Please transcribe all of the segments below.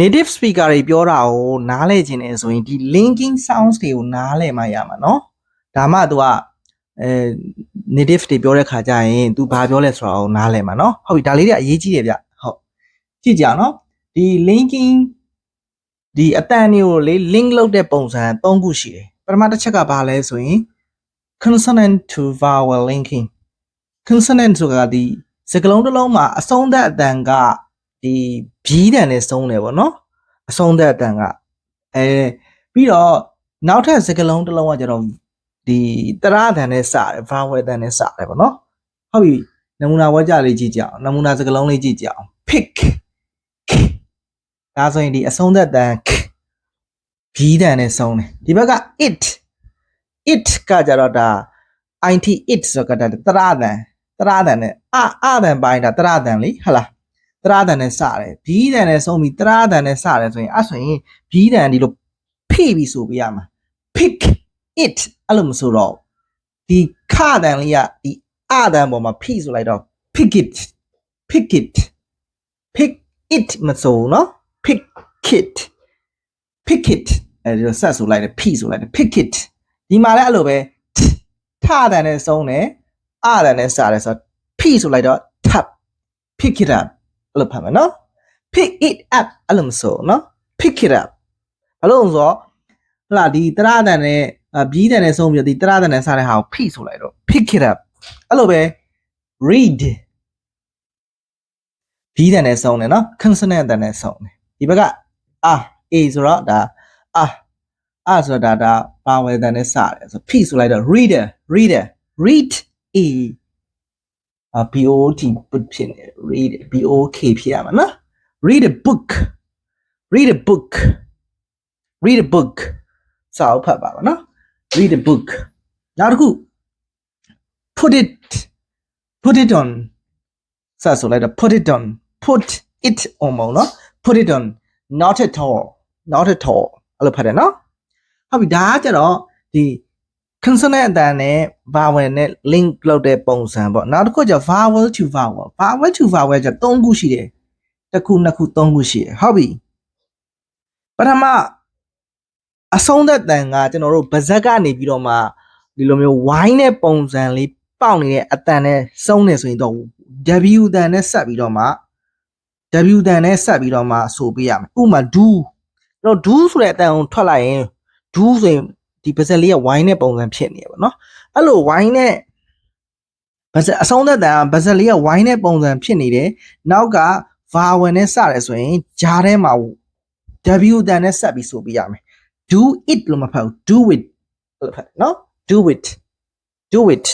native speaker တွေပြောတာကိုနားလည်ခြင်းနဲ့ဆိုရင်ဒီ linking sounds တွေကိုနားလည်မှရမှာเนาะဒါမှ तू ကအဲ native တွေပြောတဲ့ခါကျရင် तू ဘာပြောလဲဆိုတာကိုနားလည်မှာเนาะဟုတ်ပြီဒါလေးတွေအရေးကြီးတယ်ဗျဟုတ်ကြည့်ကြအောင်เนาะဒီ linking ဒီအတန်တွေကိုလေ link လုပ်တဲ့ပုံစံ၃ခုရှိတယ်ပထမတစ်ချက်ကဘာလဲဆိုရင် consonant to vowel linking consonant ဆိုတာဒီစကားလုံးတစ်လုံးမှာအဆုံးသက်အတန်က ဒီဘီးတန်နဲ့ဆုံးတယ်ပေါ့နော်အဆုံးသက်အတန်ကအဲပြီးတော့နောက်ထပ်စကားလုံးတစ်လုံးကကျတော့ဒီတရအတန်နဲ့စတယ် vowel အတန်နဲ့စတယ်ပေါ့နော်ဟုတ်ပြီနမူနာဝါကြလေးကြည့်ကြအောင်နမူနာစကားလုံးလေးကြည့်ကြအောင် pick ဒါဆိုရင်ဒီအဆုံးသက်အတန်ဘီးတန်နဲ့ဆုံးတယ်ဒီဘက်က it it ကကြတော့ဒါ it it ဆိုတော့ဒါတရအတန်တရအတန်နဲ့အအတန်ပိုင်းဒါတရအတန်လေဟတ်လား တရအတန်နဲ့စတယ်ဘီးတန်နဲ့ဆုံးပြီးတရအတန်နဲ့စတယ်ဆိုရင်အဲ့ဆိုရင်ဘီးတန်ဒီလိုဖိပြီးဆိုပြရမှာ pick it အဲ့လိုမဆိုတော့ဒီခတန်လေးကဒီအတန်ပေါ်မှာဖိဆိုလိုက်တော့ pick it pick it pick it မဆိုနော် pick it pick it အဲဒီလိုဆက်ဆိုလိုက်တယ်ဖိဆိုလိုက်တယ် pick it ဒီမှာလည်းအဲ့လိုပဲထတန်နဲ့ဆုံးတယ်အတန်နဲ့စတယ်ဆိုတော့ဖိဆိုလိုက်တော့ tap pick it up အဲ့လိုဖတ်မယ်နော် pick it up အဲ့လိုမဆိုနော် pick it up ဘာလို့လဲဆိုတော့ဟလာဒီတရတန်နဲ့အဘီးတန်နဲ့ဆုံးပြီးတော့ဒီတရတန်နဲ့စတဲ့ဟာကိုဖိဆိုလိုက်တော့ pick it up အဲ့လိုပဲ read ဘီးတန်နဲ့ဆုံးတယ်နော် consonant တန်နဲ့ဆုံးတယ်ဒီဘက်ကအာ a ဆိုတော့ဒါအာအာဆိုတာဒါဒါပါဝယ်တန်နဲ့စတယ်ဆိုဖိဆိုလိုက်တော့ reader reader read a အ BOT ဖြစ်နေ read BOK ဖြစ်ရမှာနော် read a book read a book read a book စာအုပ်ဖတ်ပါပါနော် read a book နောက်တစ်ခု put it put it on စဆိုလိုက်တော့ put it on put it on မဟုတ်နော် put it on not at all not at all အဲ့လိုဖတ်တယ်နော်ဟုတ်ပြီဒါကကြတော့ဒီ consonant အတန်နဲ့ vowel နဲ့ link လုပ်တဲ့ပုံစံပေါ့နောက်တစ်ခုကျ vowel to vowel vowel to vowel ကျ၃ခုရှိတယ်တစ်ခုနှစ်ခုသုံးခုရှိတယ်ဟုတ်ပြီပထမအဆုံးသက်တန်ကကျွန်တော်တို့ဗဇက်ကနေပြီးတော့မှဒီလိုမျိုး wine နဲ့ပုံစံလေးပေါက်နေတဲ့အတန်နဲ့စုံးနေဆိုရင်တော့ w တန်နဲ့ဆက်ပြီးတော့မှ w တန်နဲ့ဆက်ပြီးတော့မှဆိုပေးရမယ်ဥပမာ do ကျွန်တော် do ဆိုတဲ့အတန်ကိုထွက်လိုက်ရင် do ဆိုရင် ဒီပါဇက်လေးက wine နဲ့ပုံစံဖြစ်နေရပါတော့အဲ့လို wine နဲ့ပါဇက်အဆုံးသက်တန်ကပါဇက်လေးက wine နဲ့ပုံစံဖြစ်နေတယ်နောက်က vowel နဲ့စတယ်ဆိုရင်ဂျားထဲမှာ w တန်နဲ့ဆက်ပြီးဆိုပြရမယ် do it လို့မဖတ်ဘူး do it လို့ဖတ်နော် do it do it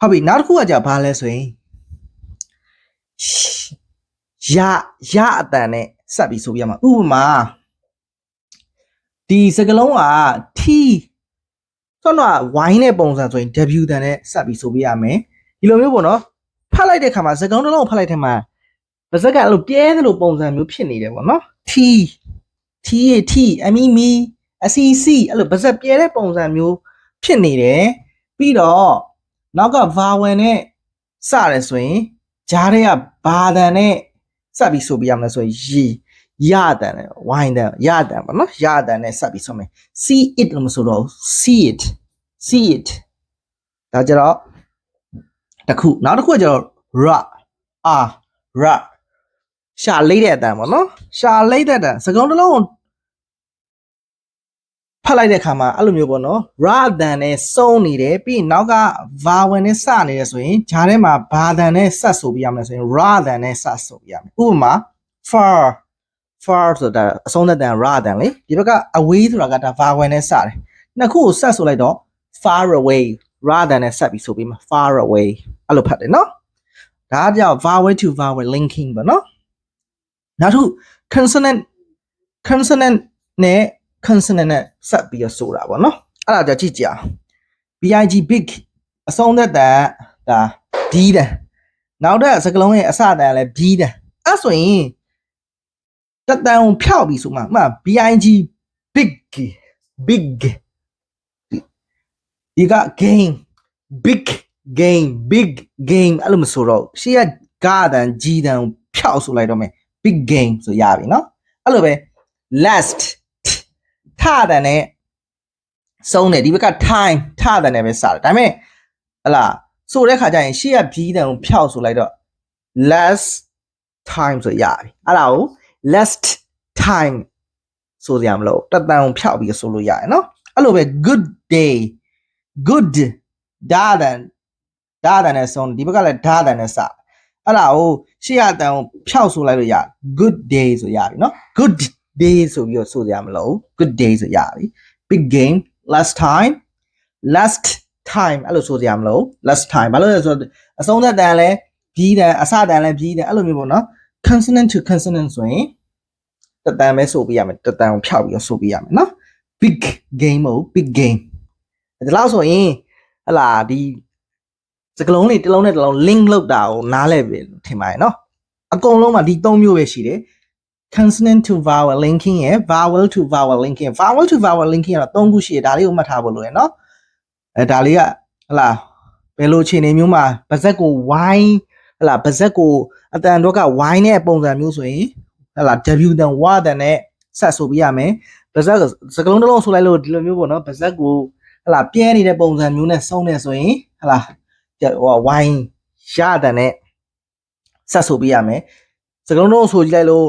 ဟုတ်ပြီနောက်တစ်ခုကကြာဘာလဲဆိုရင်ရရအတန်နဲ့ဆက်ပြီးဆိုပြရမှာဥပမာ ဒီစကလုံးက t ဆိုတော့ y နဲ့ပုံစံဆိုရင် w တန်နဲ့ဆက်ပြီးဆိုပြရမယ်ဒီလိုမျိုးပေါ့နော်ဖတ်လိုက်တဲ့ခါမှာစကုံးတစ်လုံးကိုဖတ်လိုက်တဲ့မှာပါဇက်ကအဲ့လိုပြဲသလိုပုံစံမျိုးဖြစ်နေတယ်ပေါ့နော် t t t အမီမီအစီစီအဲ့လိုပါဇက်ပြဲတဲ့ပုံစံမျိုးဖြစ်နေတယ်ပြီးတော့နောက်က vowel နဲ့စတယ်ဆိုရင်ဂျားတွေကဘာတန်နဲ့စပ်ပြီးဆိုပြရမလဲဆိုရင်ရီ ရတန်နဲ့ဝိုင်းတန်ရတန်ပေါ့နော်ရတန်နဲ့စပ်ပြီးဆိုမယ် see it လို့မဆိုတော့ see it see it ဒါကြတော့တစ်ခုနောက်တစ်ခုကကျတော့ ra a ra ရှာလေးတဲ့အတန်ပေါ့နော်ရှာလေးတဲ့အတန်စကုံးတစ်လုံးကိုဖတ်လိုက်တဲ့ခါမှာအဲ့လိုမျိုးပေါ့နော် ra တန်နဲ့စုံနေတယ်ပြီးရင်နောက်က vowel နဲ့စနေတယ်ဆိုရင်ဂျားထဲမှာဘာတန်နဲ့ဆက်ဆိုပြရမယ်ဆိုရင် ra တန်နဲ့ဆက်ဆိုပြရမယ်ဥပမာ far far ဆိုတာအဆုံးသက်တန် ra တန်လေဒီဘက်က away ဆိုတာကဒါ vowel နဲ့စတယ်နှစ်ခုကိုဆက်ဆိုလိုက်တော့ far away ra တန်နဲ့ဆက်ပြီးဆိုပြီးမှာ far away အဲ့လိုဖတ်တယ်နော်ဒါကကြောင့် vowel to vowel linking ပေါ့နော်နောက်တစ်ခု consonant consonant နဲ့ consonant နဲ့ဆက်ပြီးတော့ဆိုတာပေါ့နော်အဲ့ဒါကြောင့်ကြည့်ကြအောင် big big အဆုံးသက်တန်ဒါ d တန်နောက်တဲ့စကလုံးရဲ့အစတန်လည်း b တန်အဲ့ဆိုရင် တတန်ကိုဖြောက်ပြီးဆိုမှမှ big big big ဒီက game big game big game အဲ့လိုမဆိုတော့ရှေ့ကဂါတန် g တန်ကိုဖြောက်ဆိုလိုက်တော့မယ် big game ဆိုရပြီเนาะအဲ့လိုပဲ last ထတဲ့နဲ့စုံးတယ်ဒီဘက်က time ထတဲ့နဲ့ပဲစတယ်ဒါပေမဲ့ဟလာဆိုတဲ့ခါကျရင်ရှေ့က b တန်ကိုဖြောက်ဆိုလိုက်တော့ last time ဆိုရပြီအဲ့ဒါကို last time ဆိုကြရမလို့တတန်ဖြောက်ပြီးဆိုလို့ရတယ်နော်အဲ့လိုပဲ good day good ဒါဒန်ဒါဒန်နဲ့ဆုံးဒီဘက်ကလည်းဒါဒန်နဲ့စအဲ့ဒါကိုရှေ့အတန်ကိုဖြောက်ဆိုလိုက်လို့ရ good day ဆိုရပြီနော် good day ဆိုပြီးတော့ဆိုကြရမလို့ good day ဆိုရပြီ big game last time last time အဲ့လိုဆိုကြရမလို့ last time ဘာလို့လဲဆိုတော့အဆုံးသက်တန်လဲပြီးတယ်အစတန်လဲပြီးတယ်အဲ့လိုမျိုးပေါ့နော် consonant to consonant ဆိုရင် တတန်ပဲဆိုပြရမယ်တတန်ကိုဖြောက်ပြီးတော့ဆိုပြရမယ်နော် big game ဟုတ် big game ဒီလောက်ဆိုရင်ဟလာဒီစကလုံးလေးတစ်လုံးနဲ့တစ်လုံး link လုပ်တာကိုနားလဲပြီထင်ပါတယ်နော်အကုန်လုံးမှာဒီ၃မျိုးပဲရှိတယ် consonant to vowel linking ရယ် vowel to vowel linking ရယ် vowel to vowel linking ကတော့၃ခုရှိတယ်ဒါလေးကိုမှတ်ထားဖို့လိုရယ်နော်အဲဒါလေးကဟလာဘယ်လိုအခြေအနေမျိုးမှာပါဇက်ကို y ဟလာပါဇက်ကိုအတန်တော့က y နဲ့ပုံစံမျိုးဆိုရင် ဟလာ w တန် w တန်နဲ့ဆက်ဆိုပြရမယ်ပါဇက်စကလုံးတစ်လုံးဆိုလိုက်လို့ဒီလိုမျိုးပေါ့နော်ပါဇက်ကိုဟလာပြဲနေတဲ့ပုံစံမျိုးနဲ့ဆုံးနေဆိုရင်ဟလာဟို y ရတဲ့နဲ့ဆက်ဆိုပြရမယ်စကလုံးတစ်လုံးဆိုကြည့်လိုက်လို့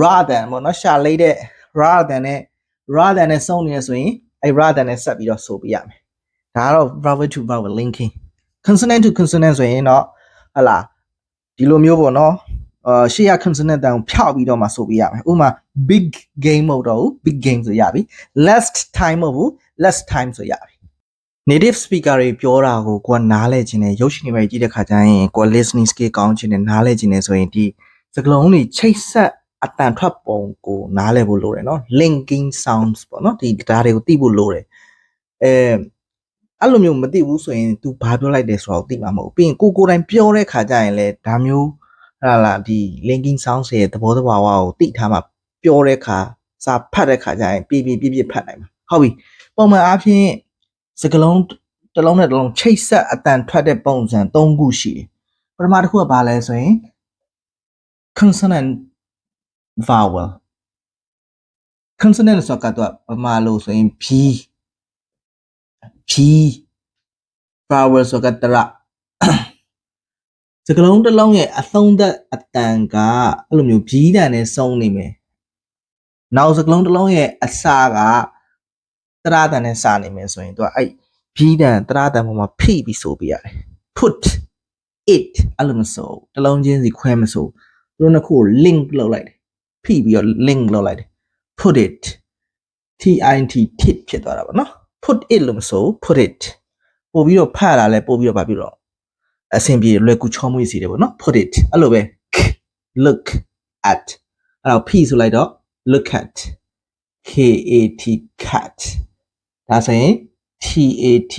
rather than ပေါ့နော်ရှာလိုက်တဲ့ rather than နဲ့ rather than နဲ့စုံနေရဆိုရင်အဲ rather than နဲ့ဆက်ပြီးတော့ဆိုပြရမယ်ဒါကတော့ vowel to vowel linking consonant to consonant ဆိုရင်တော့ဟလာဒီလိုမျိုးပေါ့နော် အာရှေ့ရခင်းစနစ်တန်ကိုဖြောက်ပြီးတော့မှဆိုပေးရမယ်ဥပမာ big game မဟုတ်တော့ဘူး big game ဆိုရပြီ last time မဟုတ်ဘူး last time ဆိုရပြီ native speaker တွေပြောတာကိုကိုကနားလဲခြင်းနဲ့ရုပ်ရှင်တွေပဲကြည့်တဲ့ခါကျရင်ကို listening skill ကောင်းခြင်းနဲ့နားလဲခြင်းနဲ့ဆိုရင်ဒီစကလုံးတွေချိတ်ဆက်အတန်ထွက်ပုံကိုနားလဲဖို့လိုတယ်နော် linking sounds ပေါ့နော်ဒီဒါတွေကိုသိဖို့လိုတယ်အဲအဲ့လိုမျိုးမသိဘူးဆိုရင် तू ဘာပြောလိုက်တယ်ဆိုတာကိုသိမှာမဟုတ်ဘူးပြီးရင်ကိုကိုတိုင်ပြောတဲ့ခါကျရင်လည်းဒါမျိုး ဟာလာဒီ linking sounds ရဲ့သဘောတဘာဝကိုသိထားမှပြောတဲ့ခါစာဖတ်တဲ့ခါကျရင်ပြပြပြပြဖတ်နိုင်မှာဟုတ်ပြီပုံမှန်အားဖြင့်စကလုံးတစ်လုံးနဲ့တစ်လုံးချိတ်ဆက်အတန်ထွက်တဲ့ပုံစံ၃ခုရှိတယ်ပထမတစ်ခုကဘာလဲဆိုရင် consonant vowel consonant ဆိုတာကတော့ပမာလို့ဆိုရင် b b vowel ဆိုတာတရ စကလုံးတစ်လုံးရဲ့အသုံးသက်အတန်ကအဲ့လိုမျိုး b တန်နဲ့စုံနေမယ်နောက်စကလုံးတစ်လုံးရဲ့အစာကတရတန်နဲ့စာနေမယ်ဆိုရင်သူကအဲ့ b တန်တရတန်ပေါ်မှာဖိပြီးဆိုပြရတယ် put it အဲ့လိုမဆိုတစ်လုံးချင်းစီခွဲမဆိုသူတို့နှစ်ခုကို link လုပ်လိုက်တယ်ဖိပြီးတော့ link လုပ်လိုက်တယ် put it tit tit ဖြစ်သွားတာပေါ့နော် put it လို့မဆို put it ပို့ပြီးတော့ဖတ်တာလဲပို့ပြီးတော့ဗာပြီးတော့ အဆင်ပြေလွယ်ကူချောမွေ့စီတယ်ပေါ့နော် put it အဲ့လိုပဲ look at အဲ့တော့ဖိဆိုလိုက်တော့ look at k a t cat ဒါဆိုရင် t a t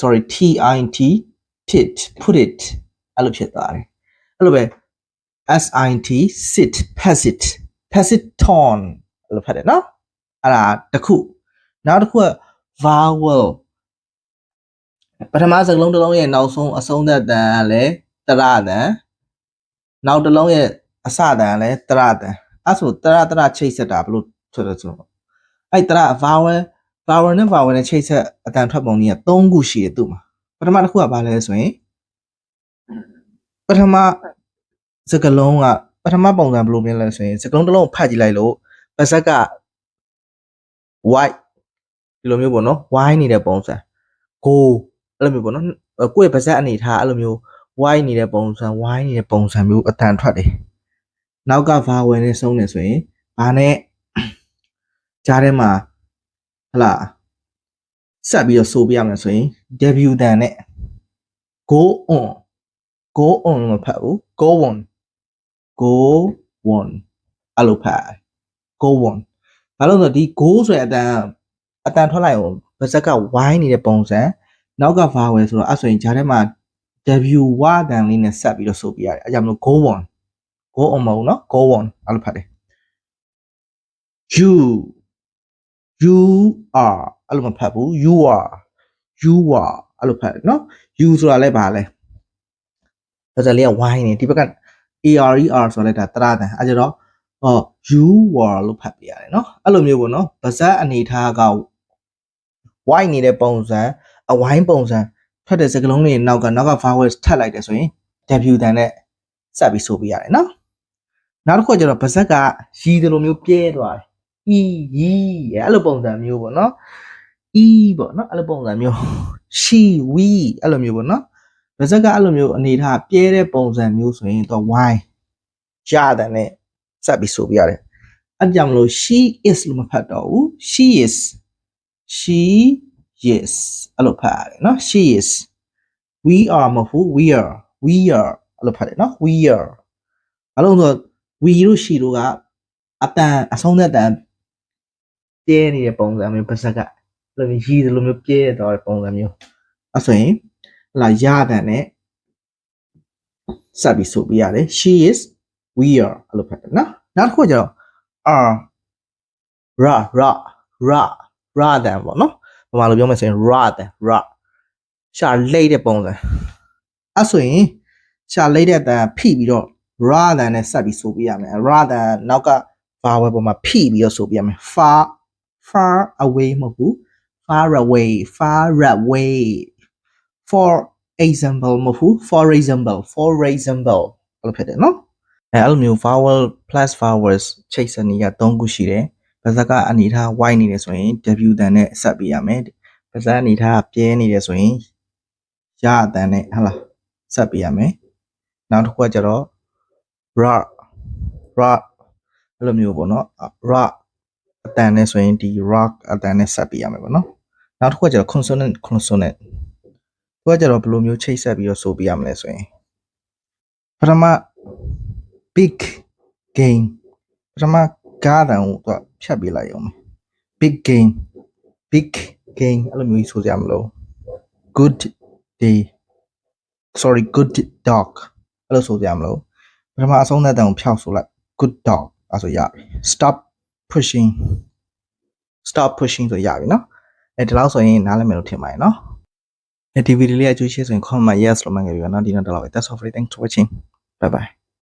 sorry t i t tit put it အဲ့လိုဖြစ်သွားတယ်အဲ့လိုပဲ sit sit passive passive tone လို့ဖတ်တယ်နော်အဲ့ဒါတစ်ခုနောက်တစ်ခုက vowel ပထမစကားလုံးတစ်လုံးရဲ့နောက်ဆုံးအဆုံးသက်တန်ကလည်းတရတန်နောက်တစ်လုံးရဲ့အစတန်ကလည်းတရတန်အဲ့ဆိုတရတရချိတ်ဆက်တာဘလို့ဆိုတော့ဆိုတော့အဲ့တရ vowel vowel နဲ့ vowel နဲ့ချိတ်ဆက်အတန်ထွက်ပုံကြီးက၃ခုရှိတယ်သူ့မှာပထမတစ်ခုကဘာလဲဆိုရင်ပထမစကလုံးကပထမပုံစံဘယ်လိုမျိုးလဲဆိုရင်စကလုံးတစ်လုံးဖတ်ကြည့်လိုက်လို့ပါဇက်က white ဒီလိုမျိုးပေါ့နော် white နေတဲ့ပုံစံ go အဲ့လိုမျိုးပေါ့နော်ကိုယ့်ရဲ့ပါဇက်အနေထားအဲ့လိုမျိုး white နေတဲ့ပုံစံ white နေတဲ့ပုံစံမျိုးအတန်ထွက်တယ်နောက်က vowel နဲ့ဆုံးနေဆိုရင်ဘာနဲ့ကြားထဲမှာဟလာဆက်ပြီးတော့ဆိုပြရမယ်ဆိုရင် w တန်နဲ့ go on go on မဖတ်ဘူး go on go on အဲ့လိုဖတ် go on ဘာလို့လဲဆိုတော့ဒီ go ဆိုတဲ့အတန်အတန်ထွက်လိုက်အောင်ပါဇက်က y နေတဲ့ပုံစံ နောက်က vowel ဆိုတော့အဲ့ဆိုရင်ဂျားထဲမှာ w ဝတန်လေးနဲ့ဆက်ပြီးတော့ဆိုပြရတယ်အဲကြောင့်မလို့ go on go on မဟုတ်နော် go on အဲ့လိုဖတ်တယ် you you are အဲ့လိုမဖတ်ဘူး you are you are အဲ့လိုဖတ်တယ်နော် you ဆိုတာလည်းဘာလဲပါဇက်လေးက y နေဒီဘက်က ARER ဆိုလိုက်တာတရတန်အဲကြတော့ဟော you were လို့ဖတ်ပြရတယ်နော်အဲ့လိုမျိုးပေါ့နော်ဗဇက်အနေထားက white နေတဲ့ပုံစံ အဝိုင်းပုံစံထွက်တဲ့စကလုံးတွေနောက်ကနောက်က vowel ထပ်လိုက်တယ်ဆိုရင် W တန်နဲ့စပ်ပြီးဆိုပြရတယ်နော်နောက်တစ်ခုကကျတော့ဗဇက်ကရီတယ်လိုမျိုးပြဲသွားတယ် e ရီအဲ့လိုပုံစံမျိုးပေါ့နော် e ပေါ့နော်အဲ့လိုပုံစံမျိုး she we အဲ့လိုမျိုးပေါ့နော်ဗဇက်ကအဲ့လိုမျိုးအနေထားပြဲတဲ့ပုံစံမျိုးဆိုရင်တော့ y ရတဲ့နဲ့စပ်ပြီးဆိုပြရတယ်အဲ့ဒါကြောင့်မလို့ she is လို့မဖတ်တော့ဘူး she is she is အဲ့လိုဖတ်ရတယ်နော် she is we are မဟုတ်ဘူး we are we are အဲ့လိုဖတ်တယ်နော် we are အလုံးဆို we တို့ she တို့ကအတန်အဆုံးသက်တန်ပြဲနေတဲ့ပုံစံမျိုးပါစက်ကအဲ့လိုမျိုးရည်တယ်လိုမျိုးပြဲတော့တဲ့ပုံစံမျိုးအဲ့ဆိုရင်ဟလာရတဲ့နဲ့စပ်ပြီးဆိုပြရတယ် she is we are အဲ့လိုဖတ်တယ်နော်နောက်တစ်ခုကကျတော့ are ra ra ra ra တဲ့ပေါ့နော် ဘာမှလို့ပြောမယ်ဆိုရင် ra တဲ့ ra ရှာလိတ်တဲ့ပုံစံအဲ့ဆိုရင်ရှာလိတ်တဲ့အတန်ဖိပြီးတော့ ra တဲ့နဲ့စပ်ပြီးဆိုပြရမယ် ra တဲ့နောက်က vowel ပေါ်မှာဖိပြီးတော့ဆိုပြရမယ် far far away မဟုတ်ဘူး far away far away for example မဟုတ်ဘူး for example for example အဲ့လိုဖြစ်တယ်နော်အဲအဲ့လိုမျိုး vowel plus vowels ချိတ်ဆက်နေရ၃ခုရှိတယ် ပါဇက်ကအနေထား y နေတယ်ဆိုရင် w တန်နဲ့ဆက်ပြရမယ်ပါဇက်အနေထားပြဲနေတယ်ဆိုရင်ရအတန်နဲ့ဟဟလားဆက်ပြရမယ်နောက်တစ်ခုကကျတော့ ra ra အဲ့လိုမျိုးပေါ့နော် ra အတန်နဲ့ဆိုရင်ဒီ rock အတန်နဲ့ဆက်ပြရမယ်ပေါ့နော်နောက်တစ်ခုကကျတော့ consonant consonant သူကကျတော့ဘယ်လိုမျိုးချိတ်ဆက်ပြီးတော့ဆိုပြရမလဲဆိုရင်ပထမ big game ပထမကားတန်ကိုသူက ဖြတ်ပေးလိုက်အောင်မယ် big game big game အဲ့လိုမျိုးကြီးဆိုကြမလို့ good day sorry good dog အဲ့လိုဆိုကြမလို့ပထမအဆုံးသက်တန်ကိုဖြောက်ဆိုလိုက် good dog အဲ့ဆိုရပြီ stop pushing stop pushing ဆိုရပြီเนาะအဲဒီလောက်ဆိုရင်နားလည်မယ်လို့ထင်ပါတယ်เนาะအဲဒီဗီဒီယိုလေးအကျိုးရှိဆိုရင် comment yes လို့မှတ်ခဲ့ပြီပါเนาะဒီနောက်တော့ that's all for today thanks for watching bye bye